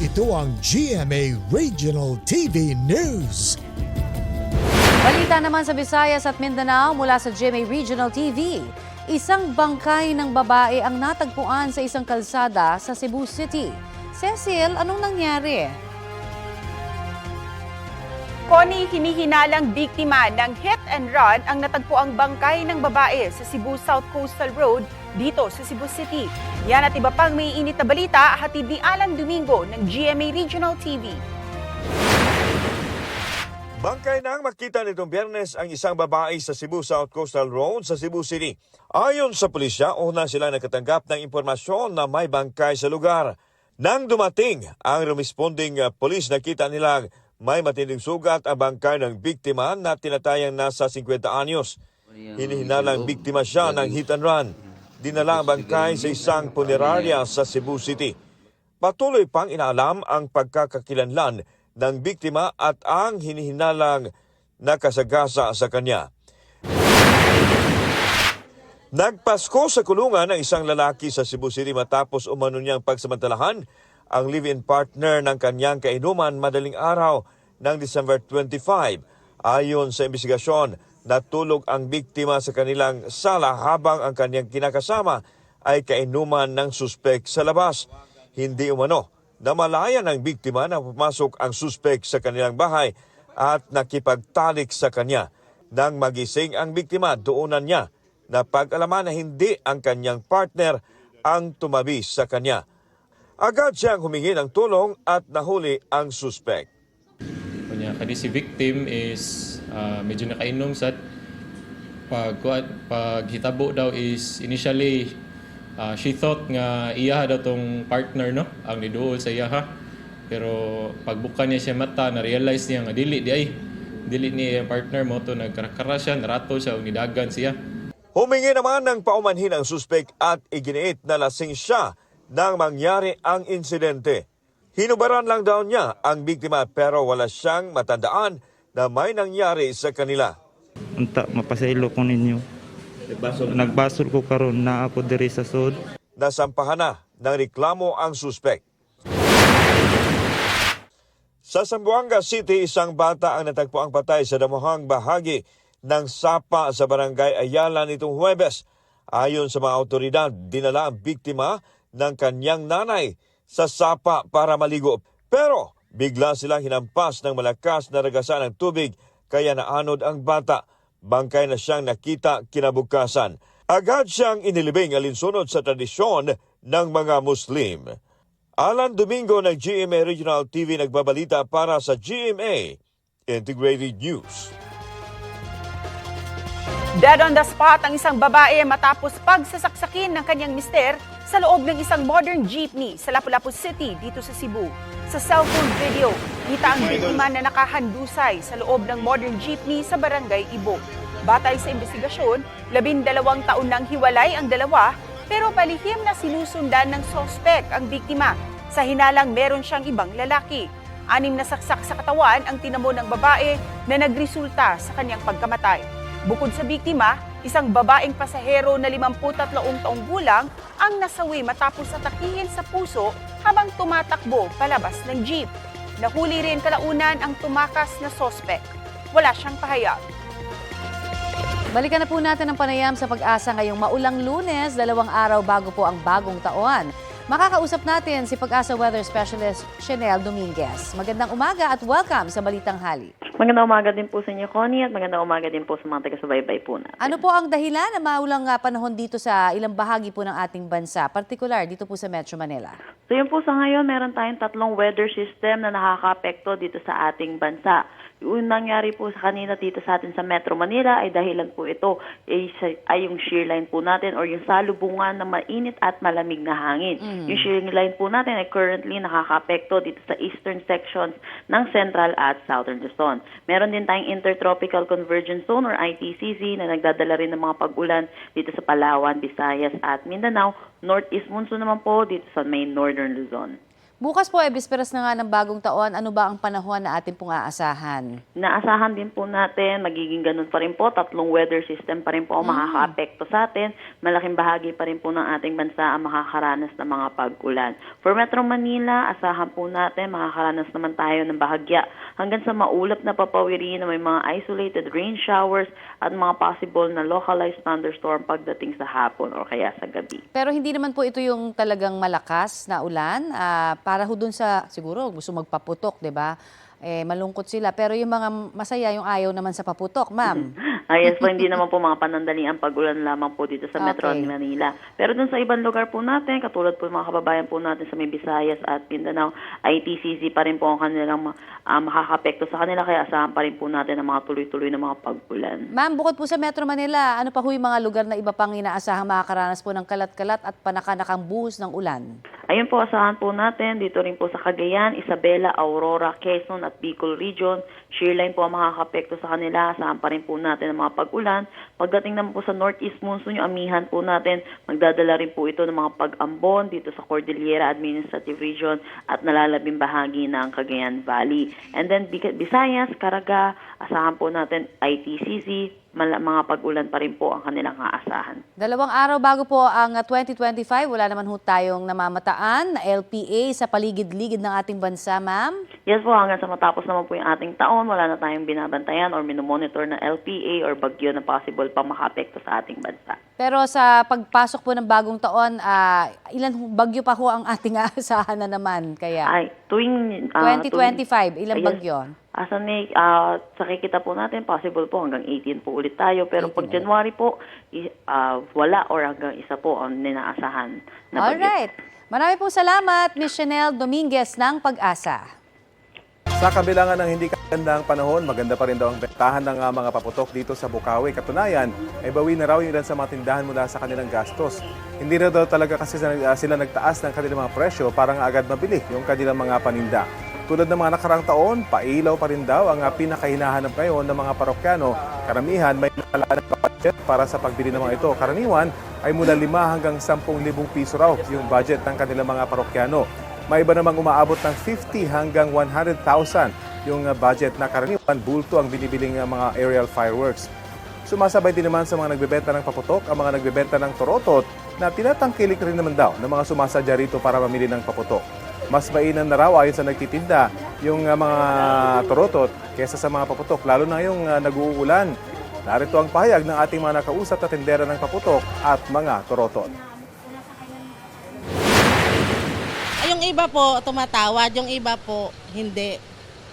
Ito ang GMA Regional TV News. Balita naman sa Visayas at Mindanao mula sa GMA Regional TV. Isang bangkay ng babae ang natagpuan sa isang kalsada sa Cebu City. Cecil, anong nangyari? Connie, hinihinalang biktima ng hit and run ang natagpuang bangkay ng babae sa Cebu South Coastal Road dito sa Cebu City. Yan at iba pang may init na balita hatid ni Alan Domingo ng GMA Regional TV. Bangkay nang makita nitong biyernes ang isang babae sa Cebu South Coastal Road sa Cebu City. Ayon sa pulisya, una sila nakatanggap ng impormasyon na may bangkay sa lugar. Nang dumating ang responding uh, police, nakita nilang may matinding sugat ang bangkay ng biktima na tinatayang nasa 50 anyos. Hinihinalang biktima siya ng hit and run. Dinala ang bangkay sa isang punerarya sa Cebu City. Patuloy pang inaalam ang pagkakakilanlan ng biktima at ang hinihinalang nakasagasa sa kanya. Nagpasko sa kulungan ng isang lalaki sa Cebu City matapos umano niyang pagsamantalahan ang live-in partner ng kanyang kainuman madaling araw ng December 25. Ayon sa investigasyon, natulog ang biktima sa kanilang sala habang ang kanyang kinakasama ay kainuman ng suspek sa labas. Hindi umano Namalayan ng biktima na pumasok ang suspek sa kanilang bahay at nakipagtalik sa kanya. Nang magising ang biktima, doonan niya na pag-alaman na hindi ang kanyang partner ang tumabi sa kanya. Agad siyang humingi ng tulong at nahuli ang suspek. Kunya kani si victim is ah, medyo nakainom sa pag paghitabo daw is initially ah, she thought nga iya daw tong partner no ang niduol sa iya ha. Pero pagbuka niya siya mata na realize niya nga dili di ay dili niya yung partner mo to nagkarakara siya naratol siya ug nidagan siya. Humingi naman ng paumanhin ang suspek at iginiit na lasing siya nang mangyari ang insidente. Hinubaran lang daw niya ang biktima pero wala siyang matandaan na may nangyari sa kanila. unta mapasaylo ko ninyo nagbasol ko karon na ako diri sa sud Nasampahan na ng reklamo ang suspek. Sa Zamboanga City, isang bata ang natagpo ang patay sa damuhang bahagi ng sapa sa barangay Ayala nitong Huwebes. Ayon sa mga autoridad, dinala ang biktima ng kanyang nanay sa sapa para maligo. Pero bigla silang hinampas ng malakas na ragasan ng tubig kaya naanod ang bata. Bangkay na siyang nakita kinabukasan. Agad siyang inilibing alinsunod sa tradisyon ng mga Muslim. Alan Domingo ng GMA Regional TV nagbabalita para sa GMA Integrated News. Dead on the spot ang isang babae matapos pagsasaksakin ng kanyang mister sa loob ng isang modern jeepney sa Lapu-Lapu City dito sa Cebu. Sa cellphone video, kita ang biktima na nakahandusay sa loob ng modern jeepney sa barangay Ibo. Batay sa investigasyon, labindalawang taon nang hiwalay ang dalawa pero palihim na sinusundan ng sospek ang biktima. Sa hinalang meron siyang ibang lalaki. Anim na saksak sa katawan ang tinamo ng babae na nagresulta sa kanyang pagkamatay. Bukod sa biktima, isang babaeng pasahero na 53 taong gulang ang nasawi matapos atakihin sa puso habang tumatakbo palabas ng jeep. Nahuli rin kalaunan ang tumakas na sospek. Wala siyang pahayag. Balikan na po natin ang panayam sa pag-asa ngayong maulang lunes, dalawang araw bago po ang bagong taon. Makakausap natin si Pag-asa Weather Specialist Chanel Dominguez. Magandang umaga at welcome sa Balitang Hali. Magandang umaga din po sa inyo, Connie, at magandang umaga din po sa mga taga-subaybay po natin. Ano po ang dahilan na maulang ah, panahon dito sa ilang bahagi po ng ating bansa, partikular dito po sa Metro Manila? So yun po sa ngayon, meron tayong tatlong weather system na nakaka-apekto dito sa ating bansa. Yung nangyari po sa kanina dito sa atin sa Metro Manila ay dahilan po ito ay, ay yung shear line po natin or yung salubungan ng mainit at malamig na hangin. Yung shear line po natin ay currently nakaka-apekto dito sa eastern sections ng Central at Southern Luzon. Meron din tayong Intertropical Convergence Zone or ITCZ na nagdadala rin ng mga pag-ulan dito sa Palawan, Visayas at Mindanao. Northeast monsoon naman po dito sa main northern Luzon. Bukas po, eh, bisperas na nga ng bagong taon. Ano ba ang panahon na ating pong aasahan? Naasahan din po natin, magiging ganun pa rin po, tatlong weather system pa rin po ang makaka-apekto sa atin. Malaking bahagi pa rin po ng ating bansa ang makakaranas ng mga pag-ulan. For Metro Manila, asahan po natin, makakaranas naman tayo ng bahagya hanggang sa maulap na papawirin na may mga isolated rain showers at mga possible na localized thunderstorm pagdating sa hapon o kaya sa gabi. Pero hindi naman po ito yung talagang malakas na ulan. Ah, para ho dun sa, siguro gusto magpaputok, di ba? Eh, malungkot sila. Pero yung mga masaya, yung ayaw naman sa paputok, ma'am. Ah, yes po, hindi naman po mga panandaliang pag-ulan lamang po dito sa Metro Okay. Manila. Pero dun sa ibang lugar po natin, katulad po mga kababayan po natin sa may Visayas at Mindanao, ITCC pa rin po ang kanilang ma- ah, makakapekto sa kanila, kaya asahan pa rin po natin ang mga tuloy-tuloy na mga pag-ulan. Ma'am, bukod po sa Metro Manila, ano pa ho yung mga lugar na iba pang inaasahang makakaranas po ng kalat-kalat at panakanakang buhos ng ulan? Ayun po, asahan po natin dito rin po sa Cagayan, Isabela, Aurora, Quezon at Bicol Region. Shearline po ang makakapekto sa kanila. Asahan pa rin po natin ang mga pag-ulan. Pagdating naman po sa Northeast Monsoon, yung amihan po natin, magdadala rin po ito ng mga pag-ambon dito sa Cordillera Administrative Region at nalalabing bahagi ng Cagayan Valley. And then Visayas, Caraga, asahan po natin ITCC, mga pag-ulan pa rin po ang kanilang aasahan. Dalawang araw bago po ang uh, 2025, wala naman ho tayong namamataan na LPA sa paligid-ligid ng ating bansa, ma'am. Yes po, hanggang sa matapos naman po yung ating taon, wala na tayong binabantayan or minomonitor na LPA or bagyo na possible pa makapekto sa ating bansa. Pero sa pagpasok po ng bagong taon, ah, ilan bagyo pa ho ang ating aasahan na naman? Kaya Ay, tuwing... ah, 2025, ilang Yes. Asa ni, ah, sa kikita po natin, possible po hanggang 18 po ulit tayo. Pero 18 pag. January po, ah, wala or hanggang isa po ang ninaasahan na bagyo. Alright. Marami pong salamat, Miss Chanel Dominguez ng Pag-asa. Sa kabilangan ng hindi kagandang panahon, maganda pa rin daw ang bentahan ng ah, mga paputok dito sa Bukawi. Katunayan, ay bawi na raw yung ilan sa mga tindahan mula sa kanilang gastos. Hindi na daw talaga kasi sila, ah, sila nagtaas ng kanilang mga presyo para nga agad mabili yung kanilang mga paninda. Tulad ng mga nakarang taon, pailaw pa rin daw ang ah, pinakahinahanap ngayon ng mga parokyano. Karamihan may nakalaan na budget para sa pagbili ng mga ito. Karaniwan ay mula 5 hanggang 10,000 piso raw yung budget ng kanilang mga parokyano. May iba namang umaabot ng 50 hanggang 100,000 yung budget na karaniwan bulto ang binibiling mga aerial fireworks. Sumasabay din naman sa mga nagbebenta ng paputok ang mga nagbebenta ng torotot na tinatangkilik rin naman daw ng mga sumasadya rito para mamili ng paputok. Mas mainam na raw ayon sa nagtitinda yung uh, mga torotot kesa sa mga paputok, lalo na yung uh, nag-uulan. Narito ang pahayag ng ating mga nakausap na tindera ng paputok at mga torotot. Ay, yung iba po tumatawad, yung iba po hindi.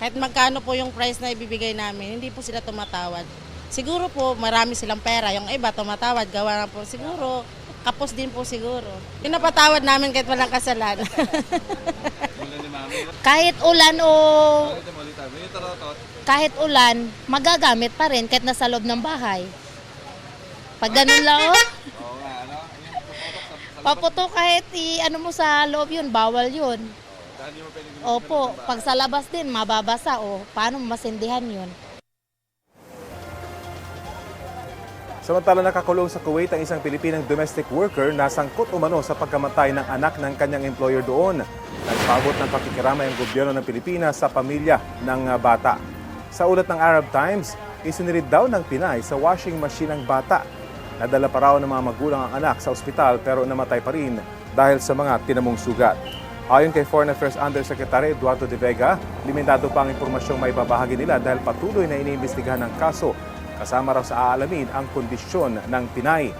Kahit magkano po yung price na ibibigay namin, hindi po sila tumatawad. Siguro po marami silang pera, yung iba tumatawad, gawa na po siguro, kapos din po siguro. Pinapatawad namin kahit walang kasalanan. kahit ulan o kahit ulan, magagamit pa rin kahit nasa loob ng bahay. Pag ganun lang, oh. Paputo kahit i, ano mo sa loob yun, bawal yun. Opo, pag sa labas din, mababasa o paano masindihan yun. Samantala nakakulong sa Kuwait ang isang Pilipinang domestic worker na sangkot umano sa pagkamatay ng anak ng kanyang employer doon. Nagpaabot ng pakikiramay ang gobyerno ng Pilipinas sa pamilya ng ah, bata. Sa ulat ng Arab Times, isinirid daw ng Pinay sa washing machine ang bata. Nadala pa raw ng mga magulang ang anak sa ospital pero namatay pa rin dahil sa mga tinamong sugat. Ayon kay Foreign Affairs Undersecretary Eduardo De Vega, limitado pa ang impormasyong may babahagi nila dahil patuloy na iniimbestigahan ng kaso kasama raw sa aalamin ang kondisyon ng Pinay.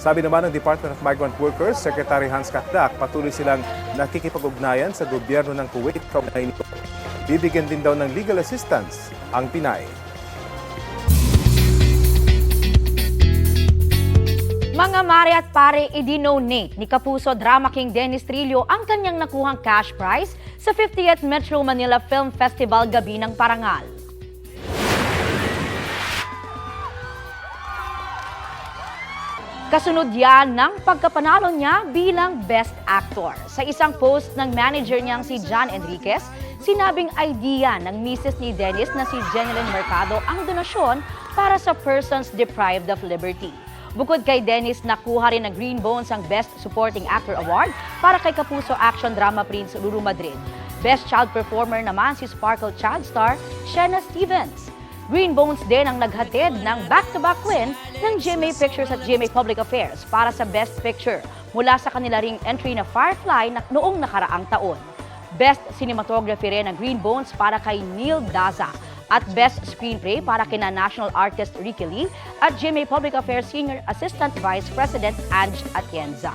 Sabi naman ng Department of Migrant Workers, Secretary Hans Katdak, patuloy silang nakikipag-ugnayan sa gobyerno ng Kuwait kaugnay nito. Bibigyan din daw ng legal assistance ang Pinay. Mga mare at pare, i-donate ni Kapuso Drama King Dennis Trillo ang kanyang nakuhang cash prize sa 50th Metro Manila Film Festival Gabi ng Parangal. Kasunod yan ng pagkapanalo niya bilang Best Actor. Sa isang post ng manager niyang si John Enriquez, sinabing idea ng misis ni Dennis na si Jeneline Mercado ang donasyon para sa persons deprived of liberty. Bukod kay Dennis, nakuha rin ng Green Bones ang Best Supporting Actor Award para kay Kapuso Action Drama Prince Ruru Madrid. Best Child Performer naman si Sparkle Child Star, Shanna Stevens. Green Bones din ang naghatid ng back-to-back win ng GMA Pictures at GMA Public Affairs para sa Best Picture mula sa kanila ring entry na Firefly noong nakaraang taon. Best Cinematography rin ng Green Bones para kay Neil Daza at Best Screenplay para kina National Artist Ricky Lee at GMA Public Affairs Senior Assistant Vice President Ange Atienza.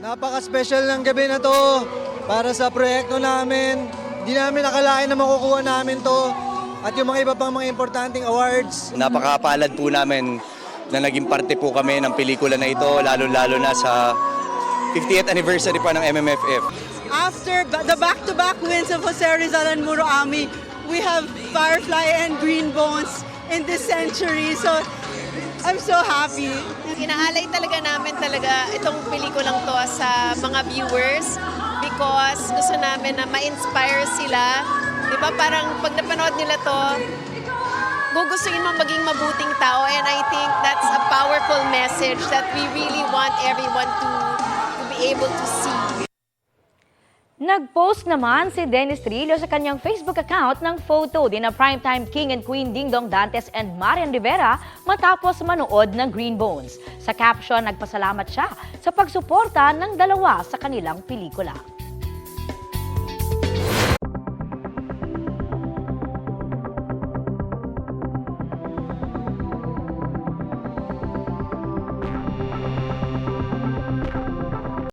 Napaka-special ng gabi na to para sa proyekto namin. Hindi namin nakalain na makukuha namin to at yung mga iba pang mga importanteng awards. Napakapalad po namin na naging parte po kami ng pelikula na ito, lalo-lalo na sa 50th anniversary pa ng MMFF. After the back-to-back wins of Jose Rizal and Muro Ami, we have Firefly and Green Bones in this century. So, I'm so happy. Inaalay talaga namin talaga itong pelikulang to sa mga viewers because gusto namin na ma-inspire sila. Di ba parang pag napanood nila to, gugustuhin mo maging mabuting tao and I think that's a powerful message that we really want everyone to, to be able to see. Nag-post naman si Dennis Trillo sa kanyang Facebook account ng photo din na primetime king and queen Ding Dong Dantes and Marian Rivera matapos manood ng Green Bones. Sa caption, nagpasalamat siya sa pagsuporta ng dalawa sa kanilang pelikula.